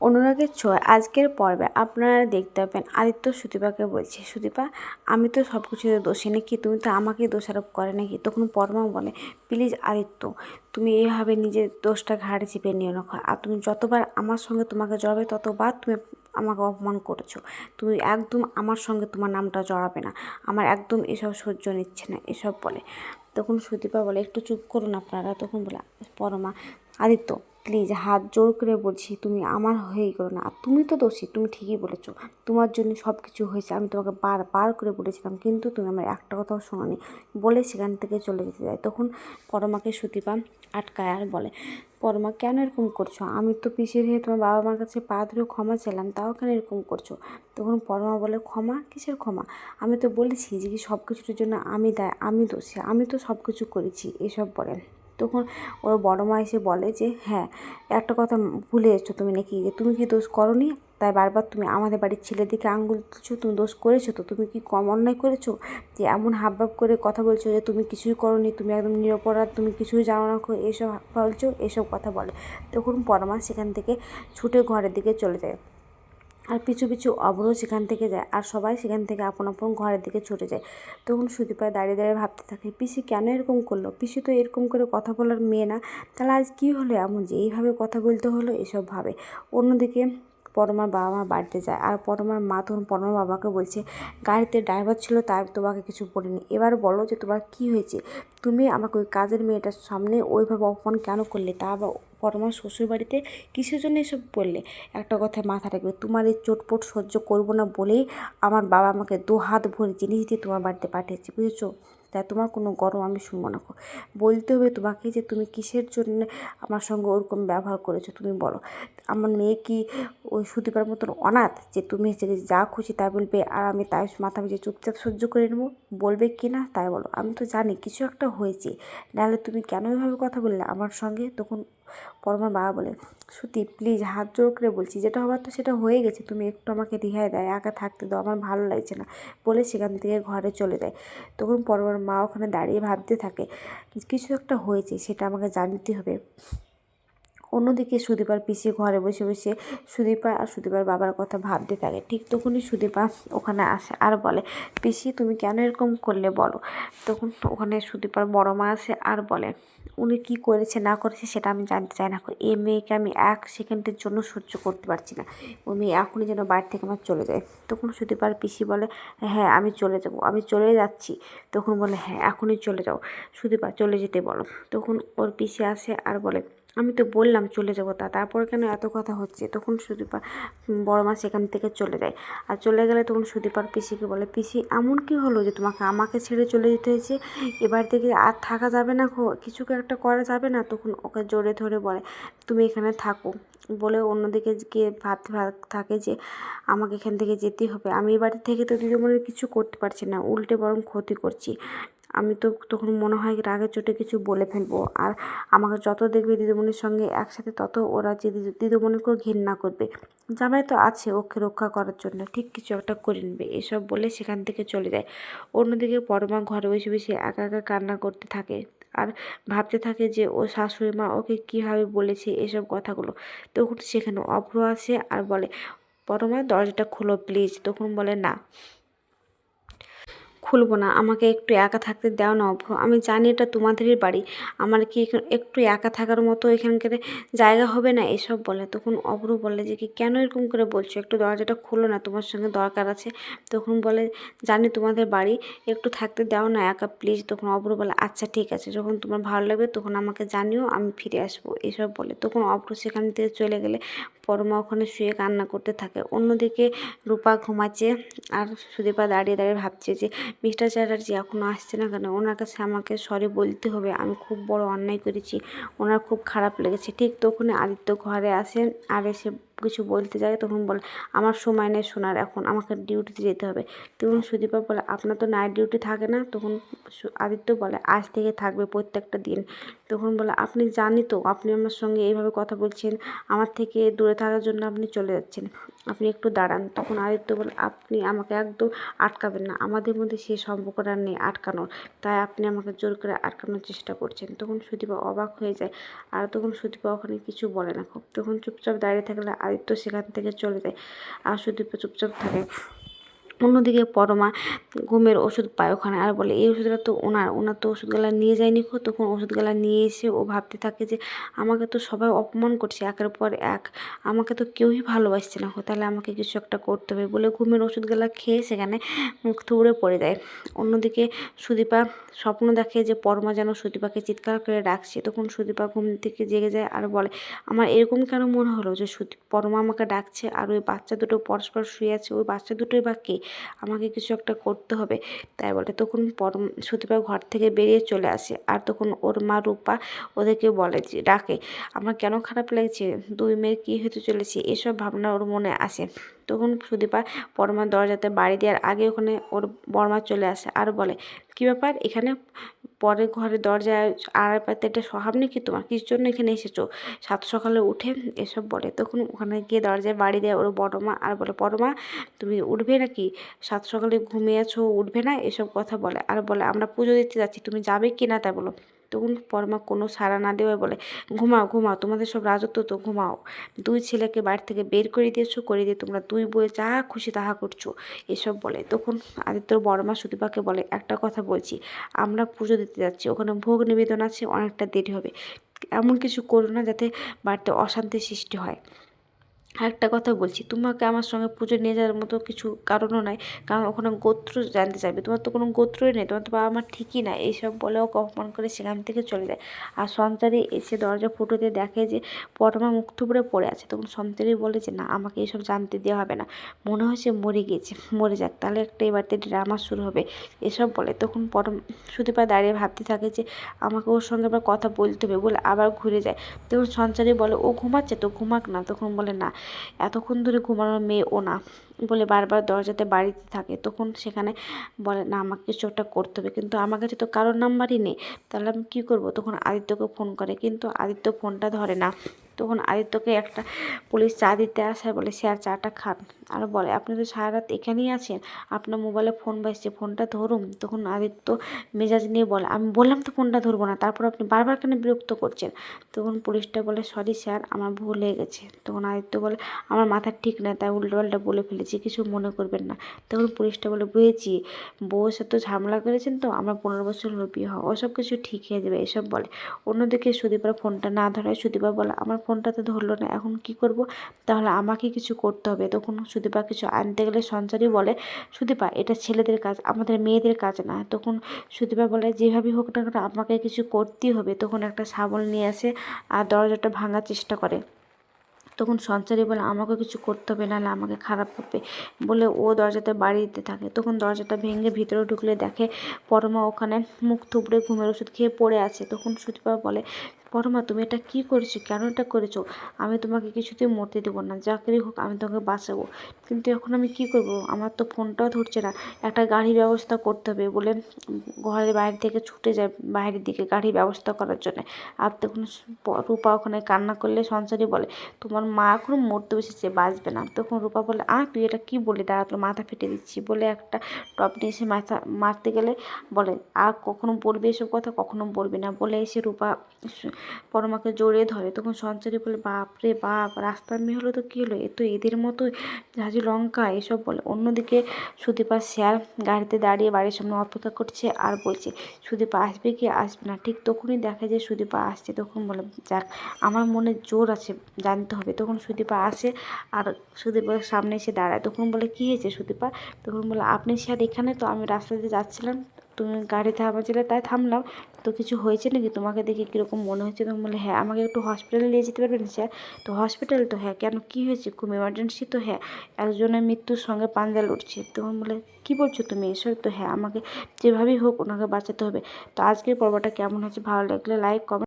অনুরাগের ছোঁয়া আজকের পর্বে আপনারা দেখতে পাবেন আদিত্য সুদীপাকে বলছে, সুদীপা, আমি তো সব কিছুতে দোষী নাকি? তুমি তো আমাকে দোষারোপ করে নাকি? তখন পরমা বলে, প্লিজ আদিত্য, তুমি এইভাবে নিজের দোষটা ঘাড়ে চেপে নিয়ে রাখো আর তুমি যতবার আমার সঙ্গে তোমাকে জড়াবে, ততবার তুমি আমাকে অপমান করেছ। তুমি একদম আমার সঙ্গে তোমার নামটা জড়াবে না। আমার একদম এসব সহ্য নিচ্ছে না। এসব বলে। তখন সুদীপা বলে, একটু চুপ করুন আপনারা। তখন বলে, পরমা, আদিত্য প্লিজ হাত জোর করে বলছি, তুমি আমার হয়েই করো না। আর তুমি তো দোষী, তুমি ঠিকই বলেছ। তোমার জন্য সব কিছু হয়েছে, আমি তোমাকে বার বার করে বলেছিলাম, কিন্তু তুমি আমার একটা কথাও শোনোনি। বলে সেখান থেকে চলে যেতে যায়। তখন পরমাকে সুদীপা আটকায় আর বলে, পরমা, কেন এরকম করছ? আমি তো পিছিয়ে হয়ে তোমার বাবা মার কাছে পা ধরে ক্ষমা চাইলাম, তাও কেন এরকম করছ? তখন পরমা বলে, ক্ষমা? কিসের ক্ষমা? আমি তো বলেছি যে সব কিছুর জন্য আমি দায়, আমি দোষী, আমি তো সব কিছু করেছি, এসব বলেন তখন ওর বড় মা এসে বলে যে হ্যাঁ একটা কথা ভুলে এসছো তুমি নাকি, যে তুমি কি দোষ করনি? তাই বারবার তুমি আমাদের বাড়ির ছেলের দিকে আঙ্গুল তুলছো, তুমি দোষ করেছ তো? তুমি কি কম অন্যায় করেছ? যে এমন হাবভাব করে কথা বলছো যে তুমি কিছুই করনি, তুমি একদম নিরপরাধ, তুমি কিছুই জানো না এসব বলছো, এসব কথা বলে। তখন পরমা সেখান থেকে ছুটে ঘরের দিকে চলে যায়। আর পিছু পিছু অভ্র সেখান থেকে যায় আর সবাই সেখান থেকে আপন আপন ঘরের দিকে ছুটে যায়। তখন সুদীপায় দাঁড়িয়ে দাঁড়িয়ে ভাবতে থাকে, পিসি কেন এরকম করল? পিসি তো এরকম করে কথা বলার মেয়ে না। তাহলে আজ কী হলো এমন যে এইভাবে কথা বলতে হলো, এসব ভাবে। অন্যদিকে পরমার বাবা মা বাড়িতে যায়। আর পরমার মা তখন পরমার বাবাকে বলছে, গাড়িতে ড্রাইভার ছিল তাই তোমাকে কিছু বলিনি। এবার বলো যে তোমার কী হয়েছে? তুমি আমাকে ওই কাজের মেয়েটার সামনে ওইভাবে অপমান কেন করলে? তা আবার পরমার শ্বশুর বাড়িতে কিসের জন্য এসব বললে? একটা কথা মাথা রাখবে, তোমার এই চোটপোট সহ্য করব না বলেই আমার বাবা আমাকে দু হাত ভরে জিনিস দিয়ে তোমার বাড়িতে পাঠিয়েছে, বুঝেছ? তাই তোমার কোনো গরম আমি শুনব না বলতে হবে তোমাকে যে তুমি কিসের জন্য আমার সঙ্গে ওরকম ব্যবহার করেছ, তুমি বলো। আমার মেয়ে কি ওই সুদীপার মতন অনাথ যে তুমি যে খুশি তাই বলবে আর আমি তাই মাথা পিছিয়ে চুপচাপ সহ্য করে নেব? বলবে কি না তাই বলো। আমি তো জানি কিছু একটা হয়েছে। নাহলে তুমি কেন এভাবে কথা বললে আমার সঙ্গে? তখন পরমার বাবা বলে সুতি প্লিজ হাত জোর করে বলছি, যেটা হবার তো সেটা হয়ে গেছে, তুমি একটু আমাকে রিহাই দেয় একা থাকতে দাও, আমার ভালো লাগছে না। বলে সেখান থেকে ঘরে চলে যায়। তখন পরমার মা ওখানে দাঁড়িয়ে ভাবতে থাকে, কিছু একটা হয়েছে, সেটা আমাকে জানতে হবে। অন্যদিকে সুদীপার পিসি ঘরে বসে বসে সুদীপা আর সুদীপার বাবার কথা ভাবতে থাকে। ঠিক তখনই সুদীপা ওখানে আসে আর বলে, পিসি, তুমি কেন এরকম করলে বলো? তখন ওখানে সুদীপার বড় মা আসে আর বলে, উনি কি করেছে, না করেছে সেটা আমি জানতে চাই না। এই মেয়েকে আমি এক সেকেন্ডের জন্য সহ্য করতে পারছি না। ওই মেয়ে এখনই যেন বাড়ি থেকে আমার চলে যায়। তখন সুদীপার পিসি বলে হ্যাঁ আমি চলে যাব, আমি চলে যাচ্ছি। তখন বলে হ্যাঁ এখনই চলে যাও। সুদীপা, চলে যেতে বলো। তখন ওর পিসি আসে আর বলে আমি তো বললাম চলে যাব তা, তারপর কেন এত কথা হচ্ছে? তখন সুদীপা বড় মা সেখান থেকে চলে যায়। আর চলে গেলে তখন সুদীপার পিসিকে বলে, পিসি, এমন কি হলো যে তোমাকে আমাকে ছেড়ে চলে যেতে হয়েছে? এবার থেকে আর থাকা যাবে না গো কিছুকে একটা করা যাবে না? তখন ওকে জোরে ধরে বলে, তুমি এখানে থাকো। বলে অন্যদিকে গিয়ে ভাবতে ভাব- থাকে যে, আমাকে এখান থেকে যেতেই হবে। আমি এই বাড়ি থেকে তো দিদিমণির কিছু করতে পারছি না। উল্টে বরং ক্ষতি করছি। আমি তো তখন মনে হয় রাগের চোটে কিছু বলে ফেলব। আর আমাকে যত দেখবে দিদিমণির সঙ্গে একসাথে, তত ওরা যে দিদি, দিদিমণিকেও ঘৃণা করবে। জামাই তো আছে ওকে রক্ষা করার জন্য, ঠিক কিছু একটা করে নেবে। এসব বলে সেখান থেকে চলে যায়। অন্যদিকে পরমা ঘরে বসে বসে একা একা কান্না করতে থাকে আর ভাবতে থাকে যে ও শাশুড়ি মা ওকে কীভাবে বলেছে এসব কথাগুলো। তখন সেখানে অভ্র আসে আর বলে, পরমা, দরজাটা খোলো প্লিজ তখন বলে, না। খুলবো না, আমাকে একটু একা থাকতে দাও না অভ্র। আমি জানি এটা তোমাদেরই বাড়ি, আমার কি একটু একা থাকার মতো এখানকার জায়গা হবে না? এসব বলে, তখন অভ্র বলে যে, কি কেন এরকম করে বলছো? একটু দরজাটা খুলো না, তোমার সঙ্গে দরকার আছে। তখন বলে, জানি তোমাদের বাড়ি, একটু থাকতে দাও না, একা প্লিজ তখন অভ্র বলে আচ্ছা ঠিক আছে, যখন তোমার ভালো লাগবে, তখন আমাকে জানিও, আমি ফিরে আসব। এসব বলে, তখন অভ্র সেখান থেকে চলে গেলে পরমা ওখানে শুয়ে কান্না করতে থাকে। অন্যদিকে রূপা ঘুমাচ্ছে আর সুদীপা দাঁড়িয়ে দাঁড়িয়ে ভাবছে যে, মিস্টার চ্যাটার্জি এখনও আসছে না কেন? ওনার কাছে আমাকে সরি বলতে হবে। আমি খুব বড় অন্যায় করেছি। ওনার খুব খারাপ লেগেছে। ঠিক তখনই আদিত্য ঘরে আসে আর এসে কিছু বলতে যায়, তখন বলে, আমার সময় নেই শোনার এখন আমাকে ডিউটিতে যেতে হবে। তখন সুদীপা বলে, আপনার তো নাইট ডিউটি থাকে না? তখন আদিত্য বলে, আজ থেকে থাকবে প্রত্যেকটা দিন। তখন বলে, আপনি জানি তো, আপনি আমার সঙ্গে এইভাবে কথা বলছেন, আমার থেকে দূরে থাকার জন্য আপনি চলে যাচ্ছেন, আপনি একটু দাঁড়ান। তখন আদিত্য বলে, আপনি আমাকে একদম আটকাবেন না, আমাদের মধ্যে সেই সম্পর্কটা নেই আটকানোর, তাই আপনি আমাকে জোর করে আটকানোর চেষ্টা করছেন। তখন সুদীপা অবাক হয়ে যায়, আর তখন সুদীপা ওখানে কিছু বলে না খুব। তখন চুপচাপ দাঁড়িয়ে থাকলে আদিত্য সেখান থেকে চলে যায়। আর সুদীপ চুপচাপ থাকে। অন্যদিকে পরমা ঘুমের ওষুধ পায় ওখানে আর বলে, এই ওষুধটা তো ওনার ওনার তো ওষুধগুলো নিয়ে যায়নি খো, তখন ওষুধগুলো নিয়ে এসে ও ভাবতে থাকে যে আমাকে তো সবাই অপমান করছে, একের পর এক। আমাকে তো কেউই ভালোবাসছে না তাহলে আমাকে কিছু একটা করতে হবে বলে ঘুমের ওষুধগুলো খেয়ে সেখানে মুখ থুবড়ে পড়ে যায়। অন্যদিকে সুদীপা স্বপ্ন দেখে যে পরমা যেন সুদীপাকে চিৎকার করে ডাকছে, তখন সুদীপা ঘুম থেকে জেগে যায় আর বলে, আমার এরকম কেন মনে হলো যে সুদীপ পরমা আমাকে ডাকছে আর ওই বাচ্চা দুটো পরস্পর শুয়ে আছে, ওই বাচ্চা দুটোই বা কে? আমাকে কিছু একটা করতে হবে। তাই বলে তখন পরম সুদীপা ঘর থেকে বেরিয়ে চলে আসে। আর তখন ওর মা রূপা ওদেরকে বলে যে, ডাকে, আমার কেন খারাপ লাগছে? দুই মেয়ের কী হতে চলেছে? এসব ভাবনা ওর মনে আসে। তখন সুদীপা পরমার দরজাতে বাড়ি দেওয়ার আগে ওখানে ওর বর্মা চলে আসে আর বলে, কী ব্যাপার? এখানে পরের ঘরের দরজায় আড়াই পাতে একটা স্বভাব নেই কি তোমার? কিসের জন্য এখানে এসেছ? সাত সকালে উঠে এসব বলে। তখন ওখানে গিয়ে দরজায় বাড়ি দেয় ওর বড় মা আর বলে বড় মা তুমি উঠবে নাকি? সাত সকালে ঘুমিয়ে আছো উঠবে না? এসব কথা বলে। আর বলে, আমরা পুজো দিতে যাচ্ছি, তুমি যাবে কি না তা বলো। তখন পরমা কোনো সাড়া না দেওয়ায় বলে, ঘুমাও ঘুমাও, তোমাদের সব রাজত্ব তো ঘুমাও। দুই ছেলেকে বাড়ি থেকে বের করে দিয়েছ, করে দিয়ে তোমরা দুই বইয়ে যা খুশি তাহা করছ। এসব বলে। তখন আদিত্যর বড়মা সুদীপাকে বলে, একটা কথা বলছি, আমরা পুজো দিতে যাচ্ছি, ওখানে ভোগ নিবেদন আছে, অনেকটা দেরি হবে। এমন কিছু করো না যাতে বাড়িতে অশান্তির সৃষ্টি হয়। আরেকটা কথা বলছি, তোমাকে আমার সঙ্গে পুজো নিয়ে যাওয়ার মতো কিছু কারণও নাই, কারণ ওখানে গোত্র জানতে চাইবে। তোমার তো কোনো গোত্রই নেই, তোমার তো বাবা আমার ঠিকই না এইসব বলেও অপমান করে সেখান থেকে চলে যায়। আর সঞ্চারী এসে দরজা ফুটোতে দেখে যে পরমা মুখ থুবড়ে পড়ে আছে, তখন সঞ্চারী বলে যে, না, আমাকে এইসব জানতে দেওয়া হবে না। মনে হচ্ছে মরে গিয়েছে, মরে যাক, তাহলে একটা এই বাড়িতে ড্রামা শুরু হবে, এসব বলে। তখন পরম সুদীপা দাঁড়িয়ে ভাবতে থাকে যে, আমাকে ওর সঙ্গে আবার কথা বলতে হবে। বলে আবার ঘুরে যায়। তখন সঞ্চারী বলে, ও ঘুমাচ্ছে তো, ঘুমাক না। তখন বলে, না এতক্ষণ ধরে ঘুমানোর মেয়ে ও না। বলে বারবার দরজাতে বাড়িতে থাকে, তখন সেখানে বলে, না, আমাকে কিছু একটা করতে হবে। কিন্তু আমার কাছে তো কারোর নাম্বারই নেই। তাহলে আমি কী করব? তখন আদিত্যকে ফোন করে। কিন্তু আদিত্য ফোনটা ধরে না। তখন আদিত্যকে একটা পুলিশ চা দিতে আসে, বলে, স্যার, চাটা খান। আর বলে, আপনি তো সারা রাত এখানেই আছেন। আপনার মোবাইলে ফোন বাজছে, ফোনটা ধরুন। তখন আদিত্য মেজাজ নিয়ে বলে, আমি বললাম তো ফোনটা ধরবো না। তারপর আপনি বারবার কেন বিরক্ত করছেন? তখন পুলিশটা বলে, সরি, স্যার, আমার ভুল হয়ে গেছে। তখন আদিত্য বলে, আমার মাথা ঠিক না। তাই উল্টোপাল্টা বলে ফেলেছি। কিছু মনে করবেন না। তখন পুলিশটা বলে, বুঝেছি, বউয়ের সাথে ঝামেলা করেছেন তো, আমরা পনেরো বছর বিয়ে হওয়া। ওসব কিছু ঠিক হয়ে যাবে, এসব বলে। অন্যদিকে সুদীপার ফোনটা না ধরায় সুদীপা বলে, আমার ফোনটা তো ধরলো না, এখন কি করব? তাহলে আমাকে কিছু করতে হবে। তখন সুদীপা কিছু আনতে গেলে সঞ্চারী বলে, সুদীপা, এটা ছেলেদের কাজ, আমাদের মেয়েদের কাজ না। তখন সুদীপা বলে, যেভাবেই হোক না আমাকে কিছু করতেই হবে। তখন একটা শাবল নিয়ে আসে আর দরজাটা ভাঙার চেষ্টা করে। তখন সঞ্চারী বলে, আমাকে কিছু করতে হবে, নাহলে আমাকে খারাপ হবে বলে ও দরজাতে বাড়ি দিতে থাকে। তখন দরজাটা ভেঙে ভিতরে ঢুকলে দেখে পরমা ওখানে মুখ থুবড়ে ঘুমের ওষুধ খেয়ে পড়ে আছে। তখন সুদীপা বলে পরমা তুমি এটা কী করেছ? কেন এটা করেছ? আমি তোমাকে কিছুতেই মরতে দেবো না চাকরি হোক আমি তোমাকে বাঁচাবো। কিন্তু এখন আমি কি করব? আমার তো ফোনটাও ধরছে না। একটা গাড়ির ব্যবস্থা করতে হবে বলে ঘরের বাইরে থেকে ছুটে যায় বাইরের দিকে গাড়ির ব্যবস্থা করার জন্য। আর তখন রূপা ওখানে কান্না করলে সংসারী বলে, তোমার মা এখনও মরতে বসেছে, বাঁচবে না। তখন রূপা বলে আ তুই এটা কী বলি দাঁড়া, তোর মাথা ফেটে দিচ্ছি। বলে একটা টপ নিয়ে এসে মাথা, মারতে গেলে বলে, আর কখনো বলবি এসব কথা? কখনো বলবি না? বলে এসে রূপা পরমাকে জড়িয়ে ধরে। তখন সঞ্চারী বলে, বাপ রে বাপ, রাস্তার মেয়ে হলো তো কী হলো? এ তো এদের মতো ঝাঁঝি লঙ্কা। এসব বলে। অন্যদিকে সুদীপা স্যার গাড়িতে দাঁড়িয়ে বাড়ির সামনে অপেক্ষা করছে আর বলছে, সুদীপা আসবে কি আসবে না? ঠিক তখনই দেখা যায় সুদীপা আসছে। তখন বলে, যাক, আমার মনে জোর আছে, জানতে হবে। তখন সুদীপা আসে আর সুদীপার সামনে এসে দাঁড়ায়। তখন বলে, কী হয়েছে সুদীপা? তখন বলে, আপনি স্যার এখানে? তো আমি রাস্তা দিয়ে যাচ্ছিলাম। তুমি গাড়ি থামাছিলে তাই থামলাম। তো কিছু হয়েছে নাকি? তোমাকে দেখে কীরকম মনে হয়েছে তুমি বলে হ্যাঁ আমাকে একটু হসপিটালে নিয়ে যেতে পারবেন, স্যার? তো হসপিটাল তো হ্যাঁ কেন, কী হয়েছে? খুব এমার্জেন্সি তো হ্যাঁ। একজনের মৃত্যুর সঙ্গে পাঞ্জা লড়ছে। তখন বলে কী বলছো তুমি? এসব তো হ্যাঁ আমাকে যেভাবেই হোক ওনাকে বাঁচাতে হবে। তো আজকের পর্বটা কেমন হচ্ছে ভালো লাগলে লাইক কমেন্ট